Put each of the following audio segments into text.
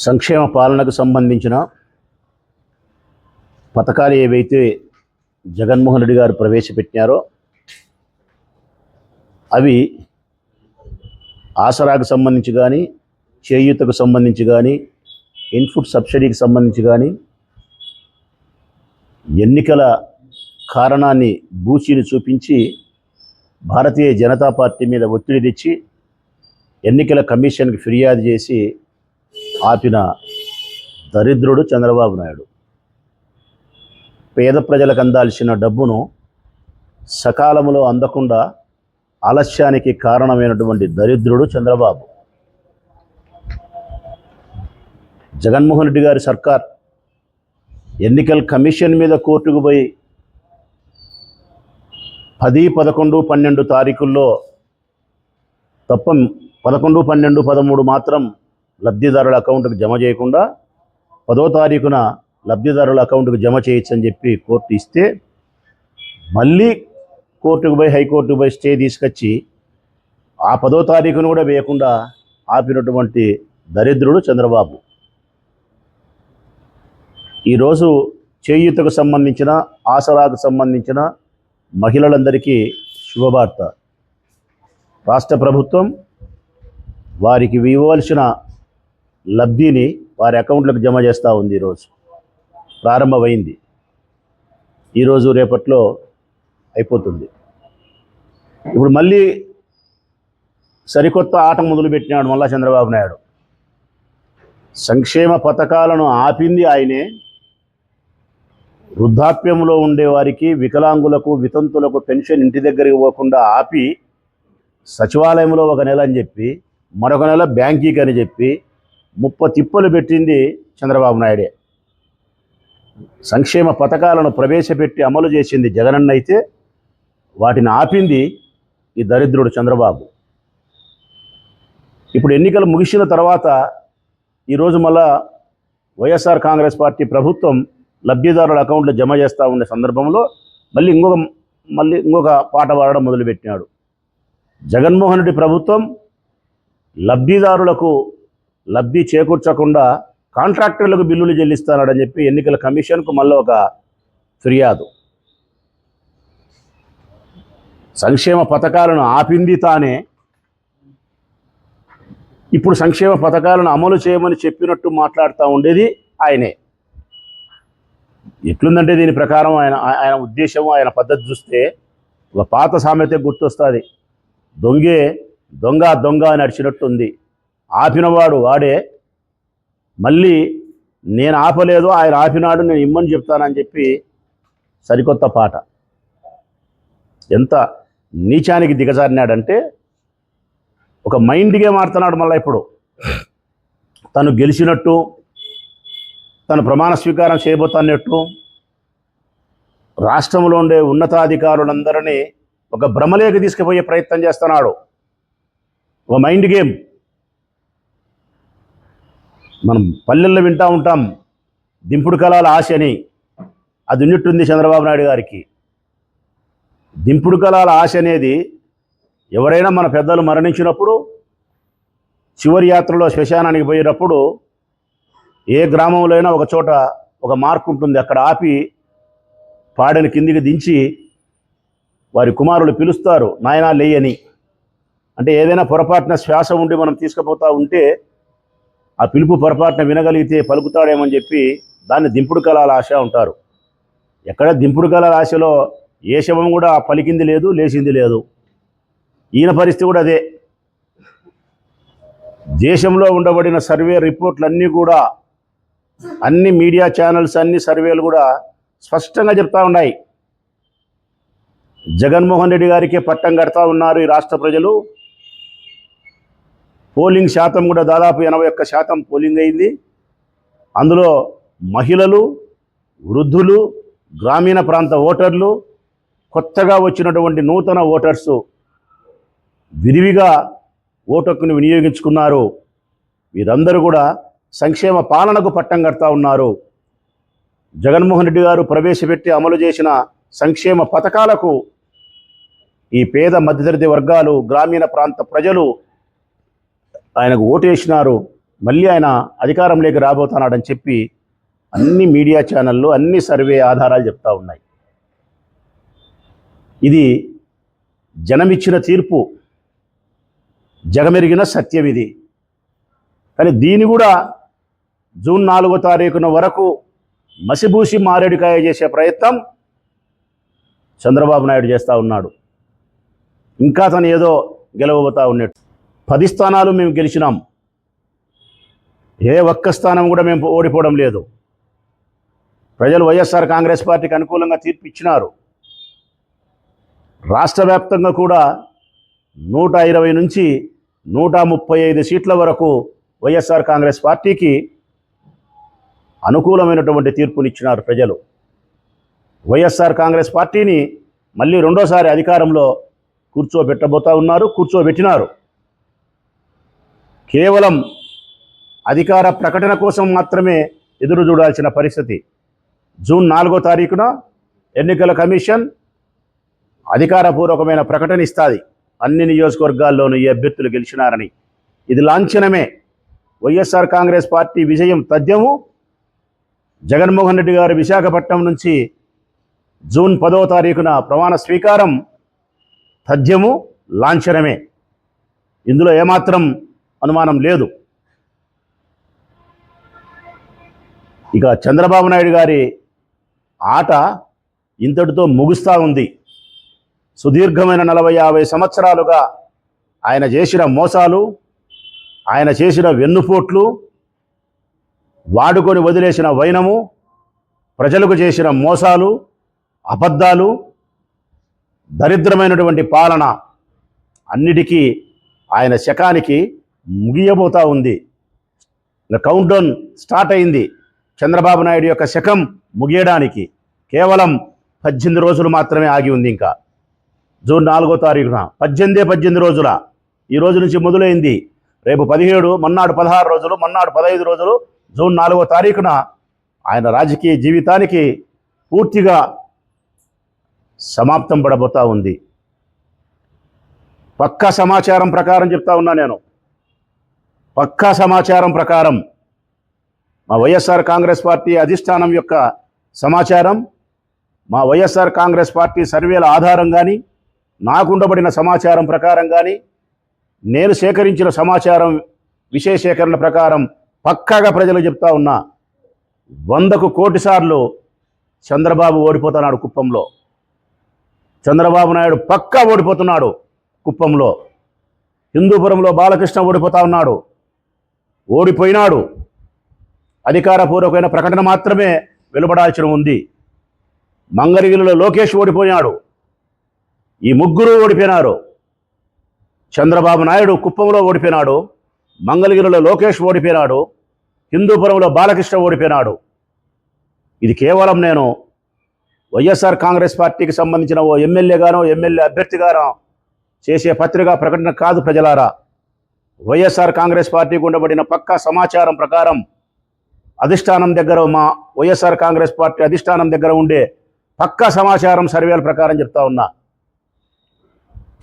సంక్షేమ పాలనకు సంబంధించిన పథకాలు ఏవైతే జగన్మోహన్ రెడ్డి గారు ప్రవేశపెట్టినారో అవి ఆసరాకు సంబంధించి కానీ చేయూతకు సంబంధించి కానీ ఇన్పుట్ సబ్సిడీకి సంబంధించి కానీ ఎన్నికల కారణాన్ని బూచిని చూపించి భారతీయ జనతా పార్టీ మీద ఒత్తిడి తెచ్చి ఎన్నికల కమిషన్కి ఫిర్యాదు చేసి ఆపిన దరిద్రుడు చంద్రబాబు నాయుడు. పేద ప్రజలకు అందాల్సిన డబ్బును సకాలంలో అందకుండా ఆలస్యానికి కారణమైనటువంటి దరిద్రుడు చంద్రబాబు. జగన్మోహన్ రెడ్డి గారి సర్కార్ ఎన్నికల కమిషన్ మీద కోర్టుకు పోయి పది పదకొండు పన్నెండు తారీఖుల్లో తప్ప పదకొండు పన్నెండు పదమూడు మాత్రం లబ్ధిదారుల అకౌంట్కి జమ చేయకుండా పదో తారీఖున లబ్ధిదారుల అకౌంట్కు జమ చేయొచ్చు అని చెప్పి కోర్టు ఇస్తే మళ్ళీ కోర్టుకు పోయి హైకోర్టుకు పోయి స్టే తీసుకొచ్చి ఆ పదో తారీఖును కూడా వేయకుండా ఆపినటువంటి దరిద్రుడు చంద్రబాబు. ఈరోజు చేయూతకు సంబంధించిన ఆసరాకు సంబంధించిన మహిళలందరికీ శుభవార్త. రాష్ట్ర ప్రభుత్వం వారికి ఇవ్వవలసిన లబ్ధిని వారి అకౌంట్లకు జమ చేస్తూ ఉంది ఈరోజు. ప్రారంభమైంది. ఈరోజు రేపట్లో అయిపోతుంది. ఇప్పుడు మళ్ళీ సరికొత్త ఆట మొదలుపెట్టినాడు మళ్ళా చంద్రబాబు నాయుడు. సంక్షేమ పథకాలను ఆపింది ఆయనే. వృద్ధాప్యంలో ఉండే వారికి వికలాంగులకు వితంతులకు పెన్షన్ ఇంటి దగ్గరికి పోకుండా ఆపి సచివాలయంలో ఒక నెల అని చెప్పి మరొక నెల బ్యాంకీకి అని చెప్పి ముప్ప తిప్పలు పెట్టింది చంద్రబాబు నాయుడే. సంక్షేమ పథకాలను ప్రవేశపెట్టి అమలు చేసింది జగనన్న అయితే వాటిని ఆపింది ఈ దరిద్రుడు చంద్రబాబు. ఇప్పుడు ఎన్నికలు ముగిసిన తర్వాత ఈరోజు మళ్ళా వైఎస్ఆర్ కాంగ్రెస్ పార్టీ ప్రభుత్వం లబ్ధిదారుల అకౌంట్లో జమ చేస్తూ ఉండే సందర్భంలో మళ్ళీ ఇంకొక మళ్ళీ ఇంకొక పాట పాడడం మొదలుపెట్టినాడు. జగన్మోహన్ రెడ్డి ప్రభుత్వం లబ్ధిదారులకు లబ్ధి చేకూర్చకుండా కాంట్రాక్టర్లకు బిల్లులు చెల్లిస్తానని చెప్పి ఎన్నికల కమిషన్కు మళ్ళీ ఒక ఫిర్యాదు. సంక్షేమ పథకాలను ఆపింది తానే. ఇప్పుడు సంక్షేమ పథకాలను అమలు చేయమని చెప్పినట్టు మాట్లాడుతూ ఉండేది ఆయనే. ఎట్లుందంటే దీని ప్రకారం ఆయన ఆయన ఉద్దేశం ఆయన పద్ధతి చూస్తే ఒక పాత సామెత గుర్తొస్తుంది. దొంగే దొంగ దొంగ అని అడిచినట్టుంది ఆపినవాడు వాడే మళ్ళీ నేను ఆపలేదు ఆయన ఆపినాడు నేను ఇమ్మని చెప్తానని చెప్పి సరికొత్త పాట. ఎంత నీచానికి దిగజారినాడంటే ఒక మైండ్ గేమ్ ఆడుతున్నాడు మళ్ళీ ఇప్పుడు. తను గెలిచినట్టు తను ప్రమాణ స్వీకారం చేయబోతున్నట్టు రాష్ట్రంలో ఉండే ఉన్నతాధికారులందరినీ ఒక భ్రమలేకి తీసుకుపోయే ప్రయత్నం చేస్తున్నాడు. ఒక మైండ్ గేమ్. మనం పల్లెల్లో వింటూ ఉంటాం. దింపుడు కళాల ఆశ అని. అది ఉన్నట్టుంది చంద్రబాబు నాయుడు గారికి. దింపుడు కళాల ఆశ అనేది ఎవరైనా మన పెద్దలు మరణించినప్పుడు చివరి యాత్రలో శ్మశానానికి పోయేటప్పుడు ఏ గ్రామంలో అయినా ఒక చోట ఒక మార్క్ ఉంటుంది. అక్కడ ఆపి పాడని కిందికి దించి వారి కుమారులు పిలుస్తారు నాయనా లేయని. అంటే ఏదైనా పొరపాటున శ్వాస ఉండి మనం తీసుకుపోతూ ఉంటే ఆ పిలుపు పొరపాటున వినగలిగితే పలుకుతాడేమని చెప్పి దాన్ని దింపుడు కళాల ఆశ ఉంటారు ఎక్కడ దింపుడు కళాల ఆశలో ఏ శవం కూడా పలికింది లేదు లేచింది లేదు. ఈయన పరిస్థితి కూడా అదే. దేశంలో ఉండబడిన సర్వే రిపోర్ట్లన్నీ కూడా అన్ని మీడియా ఛానల్స్ అన్ని సర్వేలు కూడా స్పష్టంగా చెప్తా ఉన్నాయి. జగన్మోహన్ రెడ్డి గారికి పట్టం కడతా ఉన్నారు ఈ రాష్ట్ర ప్రజలు. పోలింగ్ శాతం కూడా దాదాపు ఎనభై ఒక్క శాతం పోలింగ్ అయింది. అందులో మహిళలు వృద్ధులు గ్రామీణ ప్రాంత ఓటర్లు కొత్తగా వచ్చినటువంటి నూతన ఓటర్సు విరివిగా ఓటక్కును వినియోగించుకున్నారు. వీరందరూ కూడా సంక్షేమ పాలనకు పట్టం కడతా ఉన్నారు. జగన్మోహన్ రెడ్డి గారు ప్రవేశపెట్టి అమలు చేసిన సంక్షేమ పథకాలకు ఈ పేద మధ్యతరగతి వర్గాలు గ్రామీణ ప్రాంత ప్రజలు ఆయనకు ఓటేసినారు మళ్ళీ ఆయన అధికారంలోకి రాబోతున్నాడని చెప్పి అన్ని మీడియా ఛానళ్ళు అన్ని సర్వే ఆధారాలు చెప్తా ఉన్నాయి. ఇది జనమిచ్చిన తీర్పు జగమెరిగిన సత్యం ఇది. కానీ దీన్ని కూడా జూన్ నాలుగో తారీఖున వరకు మసిబూసి మారేడుకాయ చేసే ప్రయత్నం చంద్రబాబు నాయుడు చేస్తూ ఉన్నాడు. ఇంకా తను ఏదో గెలవబోతా ఉన్నట్టు పది స్థానాలు మేము గెలిచినాం. ఏ ఒక్క స్థానం కూడా మేము ఓడిపోవడం లేదు. ప్రజలు వైఎస్ఆర్ కాంగ్రెస్ పార్టీకి అనుకూలంగా తీర్పు ఇచ్చినారు. రాష్ట్ర వ్యాప్తంగా కూడా నూట ఇరవై నుంచి నూట ముప్పై ఐదు సీట్ల వరకు వైఎస్ఆర్ కాంగ్రెస్ పార్టీకి అనుకూలమైనటువంటి తీర్పునిచ్చినారు ప్రజలు. వైఎస్ఆర్ కాంగ్రెస్ పార్టీని మళ్ళీ రెండోసారి అధికారంలో కూర్చోబెట్టబోతా ఉన్నారు కూర్చోబెట్టినారు. కేవలం అధికార ప్రకటన కోసం మాత్రమే ఎదురు చూడాల్సిన పరిస్థితి. జూన్ నాలుగో తారీఖున ఎన్నికల కమిషన్ అధికారపూర్వకమైన ప్రకటన ఇస్తుంది. అన్ని నియోజకవర్గాల్లోనూ ఈ అభ్యర్థులు గెలిచినారని. ఇది లాంఛనమే. వైఎస్ఆర్ కాంగ్రెస్ పార్టీ విజయం తథ్యము. జగన్మోహన్ రెడ్డి గారు విశాఖపట్నం నుంచి జూన్ పదవ తారీఖున ప్రమాణ స్వీకారం తథ్యము లాంఛనమే. ఇందులో ఏమాత్రం అనుమానం లేదు. ఇక చంద్రబాబు నాయుడు గారి ఆట ఇంతటితో ముగుస్తూ ఉంది. సుదీర్ఘమైన నలభై యాభై సంవత్సరాలుగా ఆయన చేసిన మోసాలు ఆయన చేసిన వెన్నుపోట్లు వాడుకొని వదిలేసిన వైనము ప్రజలకు చేసిన మోసాలు అబద్ధాలు దరిద్రమైనటువంటి పాలన అన్నిటికీ ఆయన శకానికి ముగియబోతా ఉంది. కౌంట్ డౌన్ స్టార్ట్ అయింది. చంద్రబాబు నాయుడు యొక్క శకం ముగియడానికి కేవలం పద్దెనిమిది రోజులు మాత్రమే ఆగి ఉంది ఇంకా. జూన్ నాలుగో తారీఖున పద్దెనిమిదే పద్దెనిమిది రోజుల ఈ రోజు నుంచి మొదలైంది. రేపు పదిహేడు మన్నాడు పదహారు రోజులు మన్నాడు పదహైదు రోజులు జూన్ నాలుగో తారీఖున ఆయన రాజకీయ జీవితానికి పూర్తిగా సమాప్తం పడబోతా ఉంది. పక్కా సమాచారం ప్రకారం చెప్తా ఉన్నా నేను. పక్కా సమాచారం ప్రకారం మా వైఎస్ఆర్ కాంగ్రెస్ పార్టీ అధిష్టానం యొక్క సమాచారం మా వైఎస్ఆర్ కాంగ్రెస్ పార్టీ సర్వేల ఆధారం కానీ నాకుండబడిన సమాచారం ప్రకారం కానీ నేను సేకరించిన సమాచారం విశేషీకరణ సేకరణ ప్రకారం పక్కాగా ప్రజలు చెప్తా ఉన్నా వందకు కోటి సార్లు చంద్రబాబు ఓడిపోతున్నాడు కుప్పంలో. చంద్రబాబు నాయుడు పక్కా ఓడిపోతున్నాడు కుప్పంలో. హిందూపురంలో బాలకృష్ణ ఓడిపోతా ఉన్నాడు. ఓడిపోయినాడు. అధికారపూర్వకమైన ప్రకటన మాత్రమే వెలువడాల్సిన ఉంది. మంగళగిరిలో లోకేష్ ఓడిపోయినాడు ఈ ముగ్గురు ఓడిపోయినారు. చంద్రబాబు నాయుడు కుప్పంలో ఓడిపోయినాడు. మంగళగిరిలో లోకేష్ ఓడిపోయినాడు. హిందూపురంలో బాలకృష్ణ ఓడిపోయినాడు. ఇది కేవలం నేను వైఎస్ఆర్ కాంగ్రెస్ పార్టీకి సంబంధించిన ఓ ఎమ్మెల్యేగానో ఎమ్మెల్యే అభ్యర్థిగానో చేసే పత్రికా ప్రకటన కాదు ప్రజలారా. వైఎస్ఆర్ కాంగ్రెస్ పార్టీకి ఉండబడిన పక్కా సమాచారం ప్రకారం అధిష్టానం దగ్గర మా వైఎస్ఆర్ కాంగ్రెస్ పార్టీ అధిష్టానం దగ్గర ఉండే పక్కా సమాచారం సర్వేల ప్రకారం చెప్తా ఉన్నా.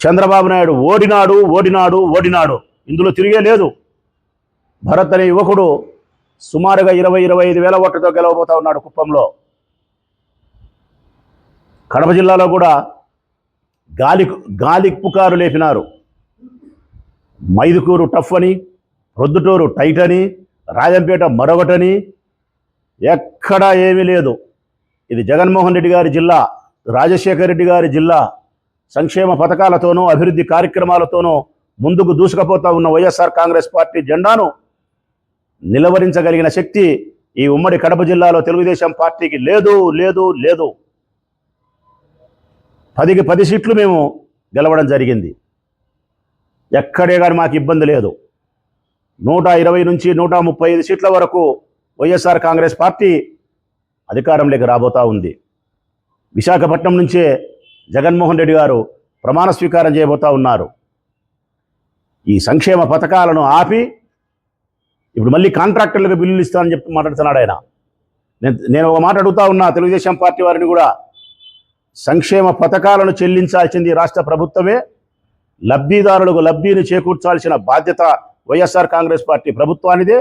చంద్రబాబు నాయుడు ఓడినాడు ఓడినాడు ఓడినాడు. ఇందులో తిరిగే లేదు. భరత్ అనే యువకుడు సుమారుగా ఇరవై ఇరవై ఐదు వేల ఓట్లతో గెలవబోతా ఉన్నాడు కుప్పంలో. కడప జిల్లాలో కూడా గాలి గాలి పుకారు లేపినారు. మైదుకూరు టఫ్ అని ప్రొద్దుటూరు టైట్ అని రాజంపేట మరొకటని ఎక్కడా ఏమీ లేదు. ఇది జగన్మోహన్ రెడ్డి గారి జిల్లా రాజశేఖర రెడ్డి గారి జిల్లా. సంక్షేమ పథకాలతోనూ అభివృద్ధి కార్యక్రమాలతోనూ ముందుకు దూసుకుపోతా ఉన్న వైఎస్ఆర్ కాంగ్రెస్ పార్టీ జెండాను నిలవరించగలిగిన శక్తి ఈ ఉమ్మడి కడప జిల్లాలో తెలుగుదేశం పార్టీకి లేదు లేదు లేదు. పదికి పది సీట్లు మేము గెలవడం జరిగింది. ఎక్కడే కానీ మాకు ఇబ్బంది లేదు. నూట ఇరవై నుంచి నూట ముప్పై ఐదు సీట్ల వరకు వైఎస్ఆర్ కాంగ్రెస్ పార్టీ అధికారంలోకి రాబోతా ఉంది. విశాఖపట్నం నుంచే జగన్మోహన్ రెడ్డి గారు ప్రమాణ స్వీకారం చేయబోతా ఉన్నారు. ఈ సంక్షేమ పథకాలను ఆపి ఇప్పుడు మళ్ళీ కాంట్రాక్టర్లకు బిల్లులు ఇస్తానని చెప్పి మాట్లాడుతున్నాడు ఆయన. నేను నేను ఒక మాట అడుగుతా ఉన్నా తెలుగుదేశం పార్టీ వారిని కూడా. సంక్షేమ పథకాలను చెల్లించాల్సింది రాష్ట్ర ప్రభుత్వమే. లబ్ధిదారులకు లబ్ధిని చేకూర్చాల్సిన బాధ్యత వైఎస్ఆర్ కాంగ్రెస్ పార్టీ ప్రభుత్వానిదే.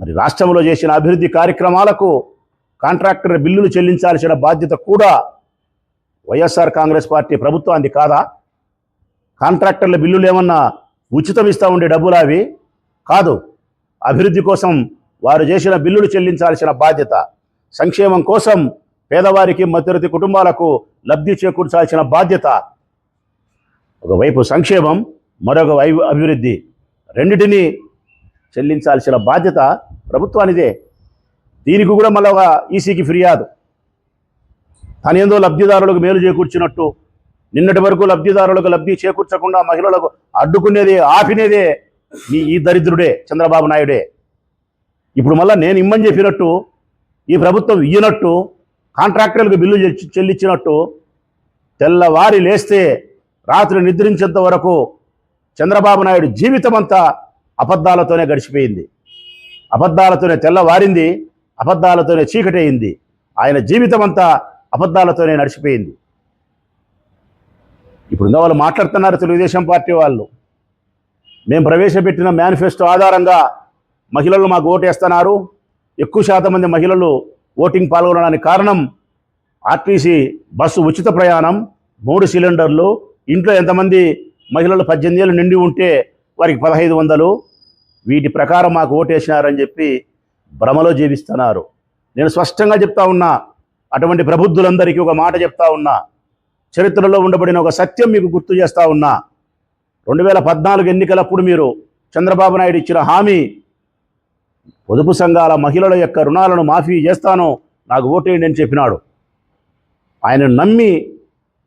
మరి రాష్ట్రంలో చేసిన అభివృద్ధి కార్యక్రమాలకు కాంట్రాక్టర్ బిల్లులు చెల్లించాల్సిన బాధ్యత కూడా వైఎస్ఆర్ కాంగ్రెస్ పార్టీ ప్రభుత్వానికి కాదా? కాంట్రాక్టర్ల బిల్లులు ఏమన్నా ఉచితం ఇస్తూ ఉండే డబ్బులు అవి కాదు. అభివృద్ధి కోసం వారు చేసిన బిల్లులు చెల్లించాల్సిన బాధ్యత. సంక్షేమం కోసం పేదవారికి మధ్యరతి కుటుంబాలకు లబ్ధి చేకూర్చాల్సిన బాధ్యత. ఒకవైపు సంక్షేమం మరొక వైపు అభివృద్ధి. రెండిటిని చెల్లించాల్సిన బాధ్యత ప్రభుత్వానిదే. దీనికి కూడా మళ్ళీ ఒక ఈసీకి ఫిర్యాదు. తనేందో లబ్ధిదారులకు మేలు చేకూర్చినట్టు నిన్నటి వరకు లబ్ధిదారులకు లబ్ధి చేకూర్చకుండా మహిళలకు అడ్డుకునేది ఆపినేదే ఈ ఈ దరిద్రుడే చంద్రబాబు నాయుడే. ఇప్పుడు మళ్ళీ నేను ఇమ్మని చెప్పినట్టు ఈ ప్రభుత్వం ఇయ్యనట్టు కాంట్రాక్టర్లకు బిల్లు చెల్లించినట్టు తెల్లవారి లేస్తే రాత్రి నిద్రించేంత వరకు చంద్రబాబు నాయుడు జీవితం అంతా అబద్ధాలతోనే గడిచిపోయింది. అబద్ధాలతోనే తెల్లవారింది అబద్ధాలతోనే చీకటయింది. ఆయన జీవితం అంతా అబద్ధాలతోనే నడిచిపోయింది. ఇప్పుడు వాళ్ళు మాట్లాడుతున్నారు తెలుగుదేశం పార్టీ వాళ్ళు. మేము ప్రవేశపెట్టిన మేనిఫెస్టో ఆధారంగా మహిళలు మాకు ఓటేస్తున్నారు. ఎక్కువ శాతం మంది మహిళలు ఓటింగ్ పాల్గొనడానికి కారణం ఆర్టీసీ బస్సు ఉచిత ప్రయాణం మూడు సిలిండర్లు ఇంట్లో ఎంతమంది మహిళలు పద్దెనిమిది ఏళ్ళు నిండి ఉంటే వారికి పదహైదు వందలు. వీటి ప్రకారం మాకు ఓటేసినారని చెప్పి భ్రమలో జీవిస్తున్నారు. నేను స్పష్టంగా చెప్తా ఉన్నా అటువంటి ప్రబుద్ధులందరికీ ఒక మాట చెప్తా ఉన్నా చరిత్రలో ఉండబడిన ఒక సత్యం మీకు గుర్తు చేస్తా ఉన్నా. రెండు వేల పద్నాలుగు ఎన్నికలప్పుడు మీరు చంద్రబాబు నాయుడు ఇచ్చిన హామీ పొదుపు సంఘాల మహిళల యొక్క రుణాలను మాఫీ చేస్తాను నాకు ఓటేయండి అని చెప్పినాడు. ఆయన నమ్మి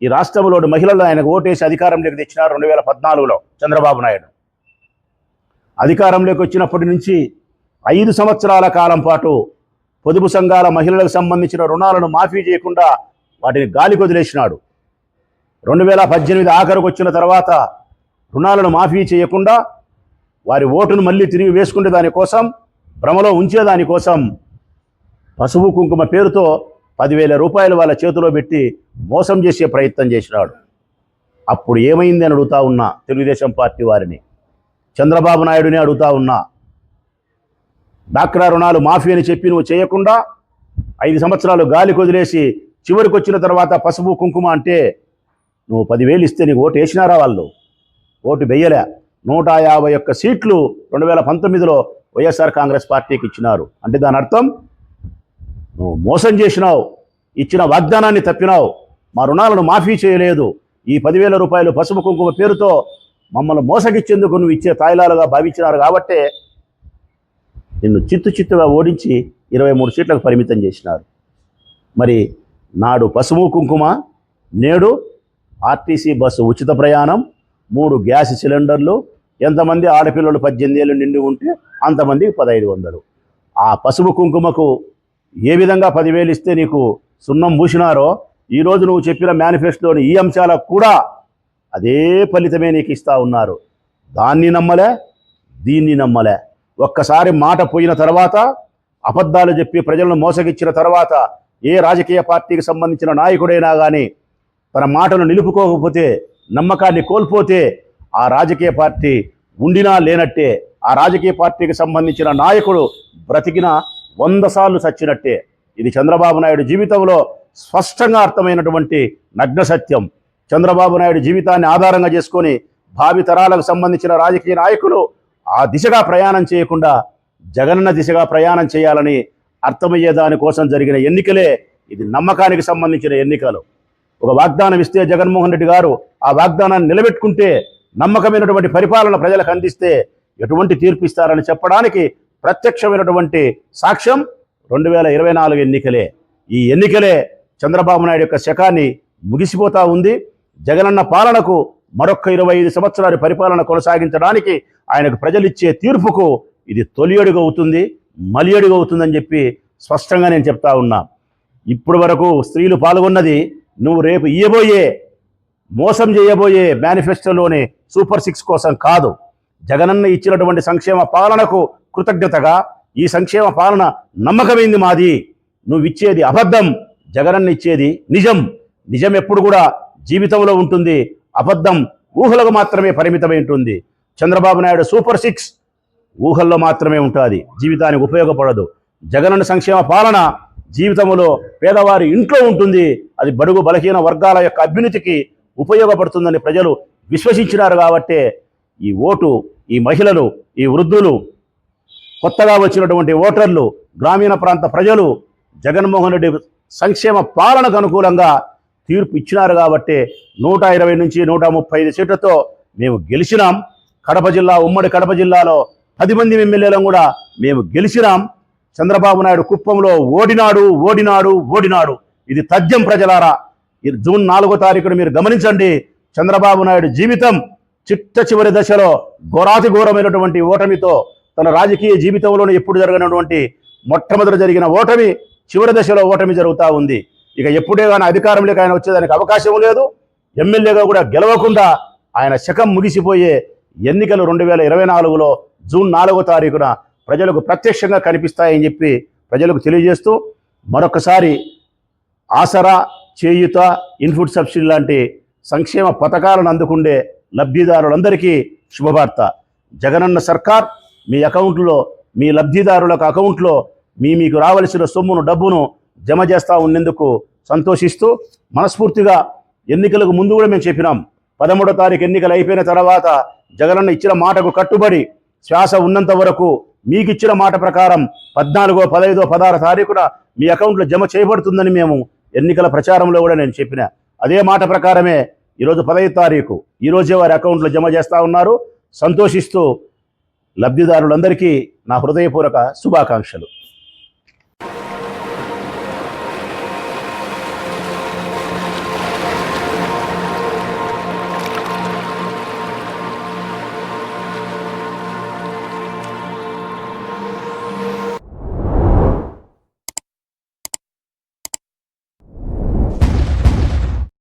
ఈ రాష్ట్రంలోని మహిళలు ఆయనకు ఓటేసి అధికారంలోకి తెచ్చినారు రెండు వేల పద్నాలుగులో చంద్రబాబు నాయుడు. అధికారంలోకి వచ్చినప్పటి నుంచి ఐదు సంవత్సరాల కాలం పాటు పొదుపు సంఘాల మహిళలకు సంబంధించిన రుణాలను మాఫీ చేయకుండా వాటిని గాలికి వదిలేసినాడు రెండు వేల పద్దెనిమిది ఆఖరికి వచ్చిన తర్వాత రుణాలను మాఫీ చేయకుండా వారి ఓటును మళ్ళీ తిరిగి వేసుకునే దానికోసం భ్రమలో ఉంచేదానికోసం పసుపు కుంకుమ పేరుతో పదివేల రూపాయలు వాళ్ళ చేతిలో పెట్టి మోసం చేసే ప్రయత్నం చేసినాడు. అప్పుడు ఏమైంది అని అడుగుతా ఉన్నా తెలుగుదేశం పార్టీ వారిని. చంద్రబాబు నాయుడుని అడుగుతా ఉన్నా. డాక్రా రుణాలు మాఫీ అని చెప్పి నువ్వు చేయకుండా ఐదు సంవత్సరాలు గాలి కొదిలేసి చివరికి వచ్చిన తర్వాత పసుపు కుంకుమ అంటే నువ్వు పదివేలు ఇస్తే నీకు ఓటు వేసినారా వాళ్ళు? ఓటు వెయ్యలే నూట యాభై ఒక్క సీట్లు రెండు వేల పంతొమ్మిదిలో వైఎస్ఆర్ కాంగ్రెస్ పార్టీకి ఇచ్చినారు. అంటే దాని అర్థం నువ్వు మోసం చేసినావు ఇచ్చిన వాగ్దానాన్ని తప్పినావు మా రుణాలను మాఫీ చేయలేదు. ఈ పదివేల రూపాయలు పసుపు కుంకుమ పేరుతో మమ్మల్ని మోసగిచ్చేందుకు నువ్వు ఇచ్చే తాయిలాలుగా భావించినారు కాబట్టే నిన్ను చిత్తు చిత్తుగా ఓడించి ఇరవై మూడు సీట్లకు పరిమితం చేసినారు. మరి నాడు పసుపు కుంకుమ నేడు ఆర్టీసీ బస్సు ఉచిత ప్రయాణం మూడు గ్యాస్ సిలిండర్లు ఎంతమంది ఆడపిల్లలు పద్దెనిమిది ఏళ్ళు నిండి ఉంటే అంతమందికి పదహైదు వందలు. ఆ పసుపు కుంకుమకు ఏ విధంగా పదివేలు ఇస్తే నీకు సున్నం పూసినారో ఈరోజు నువ్వు చెప్పిన మేనిఫెస్టోని ఈ అంశాలకు కూడా అదే ఫలితమే నీకు ఇస్తా ఉన్నారు. దాన్ని నమ్మలే దీన్ని నమ్మలే. ఒక్కసారి మాట పోయిన తర్వాత అబద్ధాలు చెప్పి ప్రజలను మోసగిచ్చిన తర్వాత ఏ రాజకీయ పార్టీకి సంబంధించిన నాయకుడైనా కానీ తన మాటను నిలుపుకోకపోతే నమ్మకాన్ని కోల్పోతే ఆ రాజకీయ పార్టీ ఉండినా లేనట్టే ఆ రాజకీయ పార్టీకి సంబంధించిన నాయకుడు బ్రతికిన వంద సార్లు చచ్చినట్టే ఇది చంద్రబాబు నాయుడు జీవితంలో స్పష్టంగా అర్థమైనటువంటి నగ్న సత్యం. చంద్రబాబు నాయుడు జీవితాన్ని ఆధారంగా చేసుకొని భావి తరాలకు సంబంధించిన రాజకీయ నాయకులు ఆ దిశగా ప్రయాణం చేయకుండా జగనన్న దిశగా ప్రయాణం చేయాలని అర్థమయ్యే దానికోసం జరిగిన ఎన్నికలే ఇది నమ్మకానికి సంబంధించిన ఎన్నికలు. ఒక వాగ్దానం ఇస్తే జగన్మోహన్ రెడ్డి గారు ఆ వాగ్దానాన్ని నిలబెట్టుకుంటే నమ్మకమైనటువంటి పరిపాలన ప్రజలకు అందిస్తే ఎటువంటి తీర్పు ఇస్తారని చెప్పడానికి ప్రత్యక్షమైనటువంటి సాక్ష్యం రెండు వేల ఇరవై నాలుగు ఎన్నికలే. ఈ ఎన్నికలే చంద్రబాబు నాయుడు యొక్క శకాన్ని ముగిసిపోతా ఉంది. జగనన్న పాలనకు మరొక ఇరవై ఐదు సంవత్సరాల పరిపాలన కొనసాగించడానికి ఆయనకు ప్రజలిచ్చే తీర్పుకు ఇది తొలి అడుగు అవుతుంది మలి అడుగు అవుతుందని చెప్పి స్పష్టంగా నేను చెప్తా ఉన్నా. ఇప్పుడు వరకు స్త్రీలు పాల్గొన్నది నువ్వు రేపు ఇయ్యబోయే మోసం చేయబోయే మేనిఫెస్టోలోని సూపర్ సిక్స్ కోసం కాదు. జగనన్న ఇచ్చినటువంటి సంక్షేమ పాలనకు కృతజ్ఞతగా ఈ సంక్షేమ పాలన నమ్మకమైంది మాది. నువ్వు ఇచ్చేది అబద్ధం జగనన్న ఇచ్చేది నిజం. నిజం ఎప్పుడు కూడా జీవితంలో ఉంటుంది. అబద్ధం ఊహలకు మాత్రమే పరిమితమై ఉంటుంది. చంద్రబాబు నాయుడు సూపర్ సిక్స్ ఊహల్లో మాత్రమే ఉంటుంది. జీవితానికి ఉపయోగపడదు. జగనన్న సంక్షేమ పాలన జీవితంలో పేదవారి ఇంట్లో ఉంటుంది. అది బడుగు బలహీన వర్గాల యొక్క అభ్యున్నతికి ఉపయోగపడుతుందని ప్రజలు విశ్వసించినారు కాబట్టే ఈ ఓటు ఈ మహిళలు ఈ వృద్ధులు కొత్తగా వచ్చినటువంటి ఓటర్లు గ్రామీణ ప్రాంత ప్రజలు జగన్మోహన్ రెడ్డి సంక్షేమ పాలనకు అనుకూలంగా తీర్పు ఇచ్చినారు కాబట్టి నూట ఇరవై నుంచి నూట ముప్పై ఐదు సీట్లతో మేము గెలిచినాం. కడప జిల్లా ఉమ్మడి కడప జిల్లాలో పది మంది ఎమ్మెల్యేలను కూడా మేము గెలిచినాం. చంద్రబాబు నాయుడు కుప్పంలో ఓడినాడు ఓడినాడు ఓడినాడు. ఇది తథ్యం ప్రజలారా. ఇది జూన్ నాలుగో తారీఖున మీరు గమనించండి. చంద్రబాబు నాయుడు జీవితం చిట్ట చివరి దశలో ఘోరాతి ఘోరమైనటువంటి ఓటమితో తన రాజకీయ జీవితంలోనే ఎప్పుడు జరగనటువంటి మొట్టమొదట జరిగిన ఓటమి చివరి దశలో ఓటమి జరుగుతూ ఉంది. ఇక ఎప్పుడే కానీ అధికారంలోకి ఆయన వచ్చేదానికి అవకాశం లేదు. ఎమ్మెల్యేగా కూడా గెలవకుండా ఆయన శకం ముగిసిపోయే ఎన్నికలు రెండు వేల ఇరవై నాలుగులో జూన్ నాలుగో తారీఖున ప్రజలకు ప్రత్యక్షంగా కనిపిస్తాయని చెప్పి ప్రజలకు తెలియజేస్తూ మరొకసారి ఆసరా చేయుత ఇన్పుట్ సబ్సిడీ లాంటి సంక్షేమ పథకాలను అందుకుండే లబ్ధిదారులందరికీ శుభవార్త. జగనన్న సర్కార్ మీ అకౌంట్లో మీ లబ్ధిదారులకు అకౌంట్లో మీ మీకు రావలసిన సొమ్మును డబ్బును జమ చేస్తూ ఉన్నందుకు సంతోషిస్తూ మనస్ఫూర్తిగా ఎన్నికలకు ముందు కూడా మేము చెప్పినాం. పదమూడో తారీఖు ఎన్నికలు అయిపోయిన తర్వాత జగనన్న ఇచ్చిన మాటకు కట్టుబడి శ్వాస ఉన్నంత వరకు మీకు ఇచ్చిన మాట ప్రకారం పద్నాలుగో పదహైదో పదహారు తారీఖున మీ అకౌంట్లో జమ చేయబడుతుందని మేము ఎన్నికల ప్రచారంలో కూడా నేను చెప్పిన. అదే మాట ప్రకారమే ఈరోజు పదహైదు తారీఖు. ఈరోజే వారి అకౌంట్లో జమ చేస్తూ ఉన్నారు. సంతోషిస్తూ లబ్ధిదారులందరికీ నా హృదయపూర్వక శుభాకాంక్షలు.